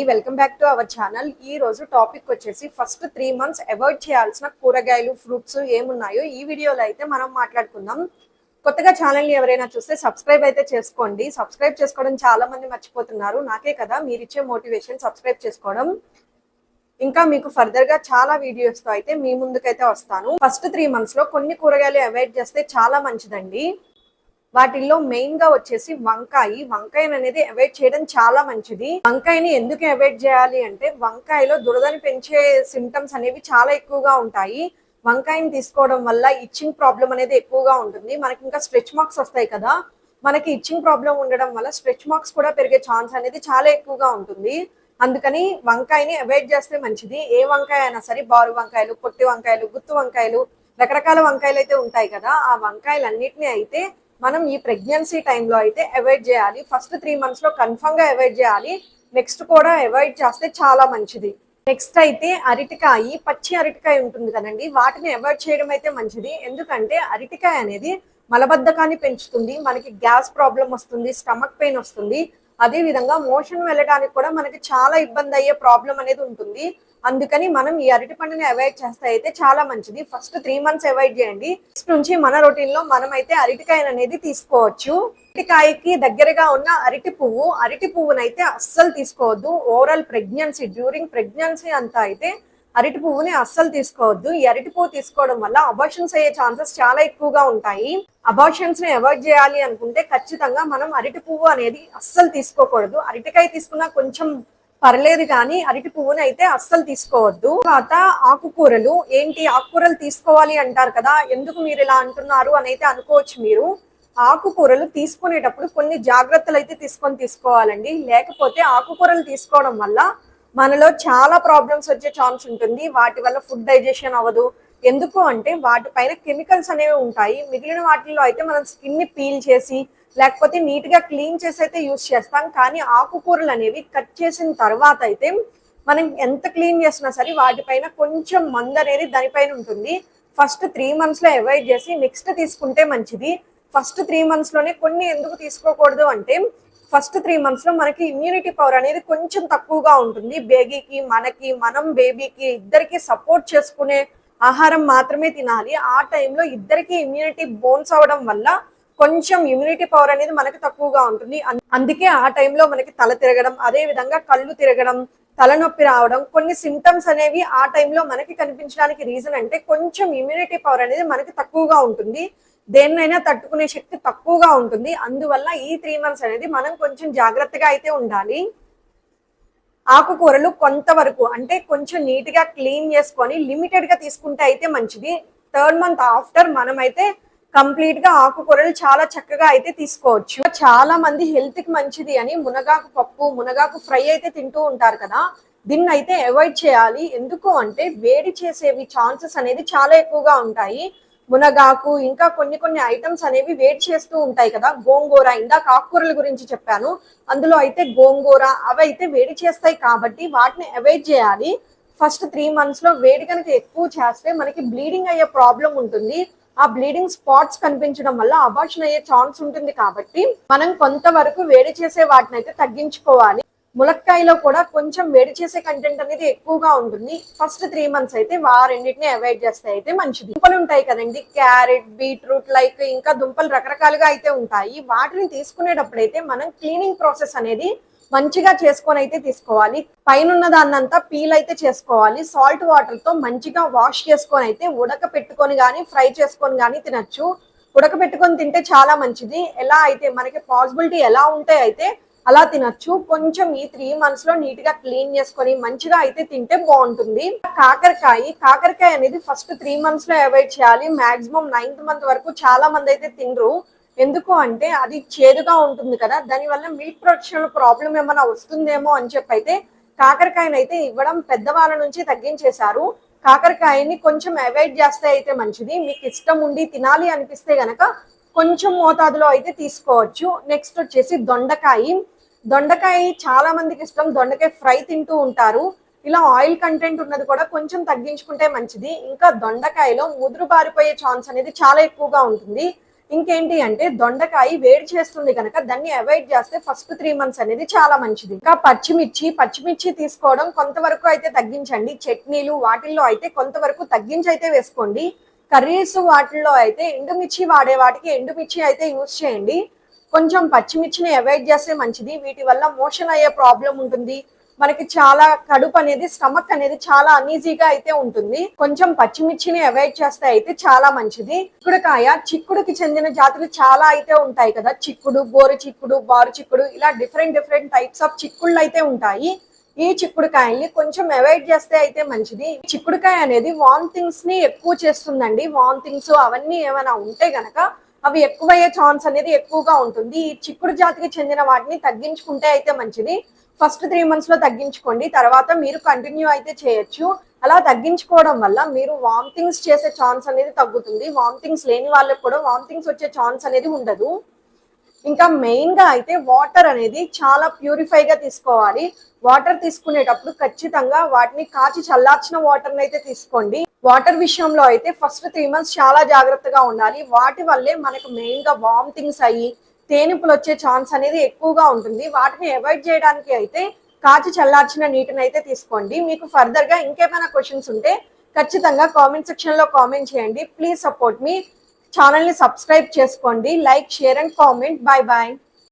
అండి. Welcome back to our channel ఈ రోజు టాపిక్ వచ్చేసి ఫస్ట్ త్రీ మంత్స్ అవాయిడ్ చేయాల్సిన కూరగాయలు ఫ్రూట్స్ ఏమున్నాయో ఈ వీడియోలో అయితే మనం మాట్లాడుకుందాం. కొత్తగా ఛానల్ని ఎవరైనా చూస్తే సబ్స్క్రైబ్ అయితే చేసుకోండి. సబ్స్క్రైబ్ చేసుకోవడం చాలా మంది మర్చిపోతున్నారు. నాకే కదా మీరు ఇచ్చే మోటివేషన్ సబ్స్క్రైబ్ చేసుకోవడం. ఇంకా మీకు ఫర్దర్గా చాలా వీడియోస్తో అయితే మీ ముందుకైతే వస్తాను. ఫస్ట్ త్రీ మంత్స్లో కొన్ని కూరగాయలు అవాయిడ్ చేస్తే చాలా మంచిదండి. వాటిల్లో మెయిన్గా వచ్చేసి వంకాయ. వంకాయ అనేది అవాయిడ్ చేయడం చాలా మంచిది. వంకాయని ఎందుకు అవాయిడ్ చేయాలి అంటే వంకాయలో దురదని పెంచే సిమ్టమ్స్ అనేవి చాలా ఎక్కువగా ఉంటాయి. వంకాయని తీసుకోవడం వల్ల ఇచ్చింగ్ ప్రాబ్లం అనేది ఎక్కువగా ఉంటుంది. మనకి ఇంకా స్ట్రెచ్ మార్క్స్ వస్తాయి కదా. మనకి ఇచ్చింగ్ ప్రాబ్లం ఉండడం వల్ల స్ట్రెచ్ మార్క్స్ కూడా పెరిగే ఛాన్స్ అనేది చాలా ఎక్కువగా ఉంటుంది. అందుకని వంకాయని అవాయిడ్ చేస్తే మంచిది. ఏ వంకాయ అయినా సరే బారు వంకాయలు పొట్టి వంకాయలు గుత్తు వంకాయలు రకరకాల వంకాయలు అయితే ఉంటాయి కదా. ఆ వంకాయలన్నిటిని అయితే మనం ఈ ప్రెగ్నెన్సీ టైంలో అయితే అవాయిడ్ చేయాలి. ఫస్ట్ త్రీ మంత్స్లో కన్ఫామ్గా అవాయిడ్ చేయాలి. నెక్స్ట్ కూడా అవాయిడ్ చేస్తే చాలా మంచిది. నెక్స్ట్ అయితే అరటికాయ పచ్చి అరటికాయ ఉంటుంది కదండి. వాటిని అవాయిడ్ చేయడం అయితే మంచిది. ఎందుకంటే అరటికాయ అనేది మలబద్ధకాన్ని పెంచుతుంది. మనకి గ్యాస్ ప్రాబ్లం వస్తుంది స్టమక్ పెయిన్ వస్తుంది. అదే విధంగా మోషన్ వెళ్ళడానికి కూడా మనకి చాలా ఇబ్బంది అయ్యే ప్రాబ్లం అనేది ఉంటుంది. అందుకని మనం ఈ అరటి పండుని అవాయిడ్ చేస్తే అయితే చాలా మంచిది. ఫస్ట్ త్రీ మంత్స్ అవాయిడ్ చేయండి. నెక్స్ట్ నుంచి మన రొటీన్లో మనం అయితే అరటికాయ అనేది తీసుకోవచ్చు. అరటికాయకి దగ్గరగా ఉన్న అరటి పువ్వు అరటి పువ్వునైతే అస్సలు తీసుకోవద్దు. ఓవరాల్ ప్రెగ్నెన్సీ డ్యూరింగ్ ప్రెగ్నెన్సీ అంతా అయితే అరటి పువ్వుని అస్సలు తీసుకోవద్దు. ఈ అరటి పువ్వు తీసుకోవడం వల్ల అబార్షన్స్ అయ్యే ఛాన్సెస్ చాలా ఎక్కువగా ఉంటాయి. అబార్షన్స్ని అవాయిడ్ చేయాలి అనుకుంటే ఖచ్చితంగా మనం అరటి పువ్వు అనేది అస్సలు తీసుకోకూడదు. అరటికాయ తీసుకున్నా కొంచెం పర్లేదు కానీ అరటి పువ్వుని అయితే అస్సలు తీసుకోవద్దు. తర్వాత ఆకుకూరలు. ఏంటి? ఆకుకూరలు తీసుకోవాలి అంటారు కదా ఎందుకు మీరు ఇలా అంటున్నారు అని అయితే అనుకోవచ్చు మీరు. ఆకుకూరలు తీసుకునేటప్పుడు కొన్ని జాగ్రత్తలు అయితే తీసుకొని తీసుకోవాలండి. లేకపోతే ఆకుకూరలు తీసుకోవడం వల్ల మనలో చాలా ప్రాబ్లమ్స్ వచ్చే ఛాన్స్ ఉంటుంది. వాటి వల్ల ఫుడ్ డైజెషన్ అవ్వదు. ఎందుకు అంటే వాటిపైన కెమికల్స్ అనేవి ఉంటాయి. మిగిలిన వాటిల్లో అయితే మనం స్కిన్ని పీల్ చేసి లేకపోతే నీట్గా క్లీన్ చేసి అయితే యూస్ చేస్తాం. కానీ ఆకుకూరలు అనేవి కట్ చేసిన తర్వాత అయితే మనం ఎంత క్లీన్ చేసినా సరే వాటిపైన కొంచెం మందు అనేది దానిపైన ఉంటుంది. ఫస్ట్ త్రీ మంత్స్లో అవాయిడ్ చేసి నెక్స్ట్ తీసుకుంటే మంచిది. ఫస్ట్ త్రీ మంత్స్లోనే కొన్ని ఎందుకు తీసుకోకూడదు అంటే ఫస్ట్ త్రీ మంత్స్లో మనకి ఇమ్యూనిటీ పవర్ అనేది కొంచెం తక్కువగా ఉంటుంది. బేబీకి మనకి మనం బేబీకి ఇద్దరికి సపోర్ట్ చేసుకునే ఆహారం మాత్రమే తినాలి. ఆ టైంలో ఇద్దరికి ఇమ్యూనిటీ బోన్స్ అవడం వల్ల కొంచెం ఇమ్యూనిటీ పవర్ అనేది మనకి తక్కువగా ఉంటుంది. అందుకే ఆ టైంలో మనకి తల తిరగడం అదే విధంగా కళ్ళు తిరగడం తలనొప్పి రావడం కొన్ని సిమ్టమ్స్ అనేవి ఆ టైంలో మనకి కనిపించడానికి రీజన్ అంటే కొంచెం ఇమ్యూనిటీ పవర్ అనేది మనకి తక్కువగా ఉంటుంది. దేన్నైనా తట్టుకునే శక్తి తక్కువగా ఉంటుంది. అందువల్ల ఈ త్రీ మంత్స్ అనేది మనం కొంచెం జాగ్రత్తగా అయితే ఉండాలి. ఆకుకూరలు కొంతవరకు అంటే కొంచెం నీట్గా క్లీన్ చేసుకొని లిమిటెడ్గా తీసుకుంటే అయితే మంచిది. థర్డ్ మంత్ ఆఫ్టర్ మనమైతే కంప్లీట్గా ఆకుకూరలు చాలా చక్కగా అయితే తీసుకోవచ్చు. చాలా మంది హెల్త్కి మంచిది అని మునగాకు పప్పు మునగాకు ఫ్రై అయితే తింటూ ఉంటారు కదా. దీన్ని అయితే అవాయిడ్ చేయాలి. ఎందుకు అంటే వేడి చేసేవి ఛాన్సెస్ అనేది చాలా ఎక్కువగా ఉంటాయి. మునగాకు ఇంకా కొన్ని కొన్ని ఐటమ్స్ అనేవి వేడి చేస్తూ ఉంటాయి కదా. గోంగూర ఇందాక ఆకుకూరల గురించి చెప్పాను. అందులో అయితే గోంగూర అవి అయితే వేడి చేస్తాయి కాబట్టి వాటిని అవాయిడ్ చేయాలి. ఫస్ట్ త్రీ మంత్స్లో వేడి కనుక ఎక్కువ చేస్తే మనకి బ్లీడింగ్ అయ్యే ప్రాబ్లం ఉంటుంది. ఆ బ్లీడింగ్ స్పాట్స్ కనిపించడం వల్ల అబార్షన్ అయ్యే ఛాన్స్ ఉంటుంది కాబట్టి మనం కొంతవరకు వేడి చేసే వాటిని అయితే తగ్గించుకోవాలి. ములక్కాయలో కూడా కొంచెం వేడి చేసే కంటెంట్ అనేది ఎక్కువగా ఉంటుంది. ఫస్ట్ త్రీ మంత్స్ అయితే వారెన్నిటిని అవాయిడ్ చేస్తే అయితే మంచిది. దుంపలు ఉంటాయి కదండి. క్యారెట్ బీట్రూట్ లైక్ ఇంకా దుంపలు రకరకాలుగా అయితే ఉంటాయి. వాటిని తీసుకునేటప్పుడు అయితే మనం క్లీనింగ్ ప్రాసెస్ అనేది మంచిగా చేసుకొని అయితే తీసుకోవాలి. పైన దాన్నంతా పీల్ అయితే చేసుకోవాలి. సాల్ట్ వాటర్తో మంచిగా వాష్ చేసుకొని అయితే ఉడక పెట్టుకొని కానీ ఫ్రై చేసుకొని కానీ తినచ్చు. ఉడకబెట్టుకొని తింటే చాలా మంచిది. ఎలా అయితే మనకి పాసిబిలిటీ ఎలా ఉంటే అయితే అలా తినచ్చు. కొంచెం ఈ త్రీ మంత్స్లో నీట్గా క్లీన్ చేసుకొని మంచిగా అయితే తింటే బాగుంటుంది. కాకరకాయ కాకరకాయ అనేది ఫస్ట్ త్రీ మంత్స్లో అవాయిడ్ చేయాలి. మాక్సిమం నైన్త్ మంత్ వరకు చాలా మంది అయితే తినరు. ఎందుకు అంటే అది చేదుగా ఉంటుంది కదా దానివల్ల మిల్క్ ప్రొడక్షన్ ప్రాబ్లం ఏమైనా వస్తుందేమో అని చెప్పి అయితే కాకరకాయని అయితే ఇవ్వడం పెద్దవాళ్ళ నుంచి తగ్గించేశారు. కాకరకాయని కొంచెం అవాయిడ్ చేస్తే అయితే మంచిది. మీకు ఇష్టం ఉండి తినాలి అనిపిస్తే గనక కొంచెం మోతాదులో అయితే తీసుకోవచ్చు. నెక్స్ట్ వచ్చేసి దొండకాయ. దొండకాయ చాలా మందికి ఇష్టం. దొండకాయ ఫ్రై తింటూ ఉంటారు. ఇలా ఆయిల్ కంటెంట్ ఉన్నది కూడా కొంచెం తగ్గించుకుంటే మంచిది. ఇంకా దొండకాయలో ముదురు బారిపోయే ఛాన్స్ అనేది చాలా ఎక్కువగా ఉంటుంది. ఇంకేంటి అంటే దొండకాయ వేడి చేస్తుంది కనుక దాన్ని అవాయిడ్ చేస్తే ఫస్ట్ త్రీ మంత్స్ అనేది చాలా మంచిది. ఇంకా పచ్చిమిర్చి పచ్చిమిర్చి తీసుకోవడం కొంతవరకు అయితే తగ్గించండి. చట్నీలు వాటిల్లో అయితే కొంతవరకు తగ్గించి అయితే వేసుకోండి. కర్రీస్ వాటిల్లో అయితే ఎండుమిర్చి వాడే వాటికి ఎండుమిర్చి అయితే యూజ్ చేయండి. కొంచెం పచ్చిమిర్చిని అవాయిడ్ చేస్తే మంచిది. వీటి వల్ల మోషన్ అయ్యే ప్రాబ్లం ఉంటుంది. మనకి చాలా కడుపు అనేది స్టమక్ అనేది చాలా అనీజీగా అయితే ఉంటుంది. కొంచెం పచ్చిమిర్చిని అవాయిడ్ చేస్తే అయితే చాలా మంచిది. చిక్కుడుకాయ చిక్కుడుకి చెందిన జాతులు చాలా అయితే ఉంటాయి కదా. చిక్కుడు గోరు చిక్కుడు బారు చిక్కుడు ఇలా డిఫరెంట్ డిఫరెంట్ టైప్స్ ఆఫ్ చిక్కుళ్ళు అయితే ఉంటాయి. ఈ చిక్కుడుకాయల్ని కొంచెం అవాయిడ్ చేస్తే అయితే మంచిది. చిక్కుడుకాయ అనేది వామిటింగ్స్ని ఎక్కువ చేస్తుందండి. వామిటింగ్స్ అవన్నీ ఏమైనా ఉంటే గనక అవి ఎక్కువయ్యే ఛాన్స్ అనేది ఎక్కువగా ఉంటుంది. ఈ చిక్కుడు జాతికి చెందిన వాటిని తగ్గించుకుంటే అయితే మంచిది. ఫస్ట్ త్రీ మంత్స్లో తగ్గించుకోండి. తర్వాత మీరు కంటిన్యూ అయితే చేయొచ్చు. అలా తగ్గించుకోవడం వల్ల మీరు వామిటింగ్స్ చేసే ఛాన్స్ అనేది తగ్గుతుంది. వామిటింగ్స్ లేని వాళ్ళకి కూడా వామిటింగ్స్ వచ్చే ఛాన్స్ అనేది ఉండదు. ఇంకా మెయిన్గా అయితే వాటర్ అనేది చాలా ప్యూరిఫై గా తీసుకోవాలి. వాటర్ తీసుకునేటప్పుడు ఖచ్చితంగా వాటిని కాచి చల్లార్చిన వాటర్ని అయితే తీసుకోండి. వాటర్ విషయంలో అయితే ఫస్ట్ త్రీ మంత్స్ చాలా జాగ్రత్తగా ఉండాలి. వాటి వల్లే మనకు మెయిన్గా వామిటింగ్స్ అయ్యి తేనిపులు వచ్చే ఛాన్స్ అనేది ఎక్కువగా ఉంటుంది. వాటిని అవాయిడ్ చేయడానికి అయితే కాచి చల్లార్చిన నీటిని అయితే తీసుకోండి. మీకు ఫర్దర్గా ఇంకేమైనా క్వశ్చన్స్ ఉంటే ఖచ్చితంగా కామెంట్ సెక్షన్లో కామెంట్ చేయండి. ప్లీజ్ సపోర్ట్ మీ ఛానల్ని సబ్స్క్రైబ్ చేసుకోండి like share and comment. Bye bye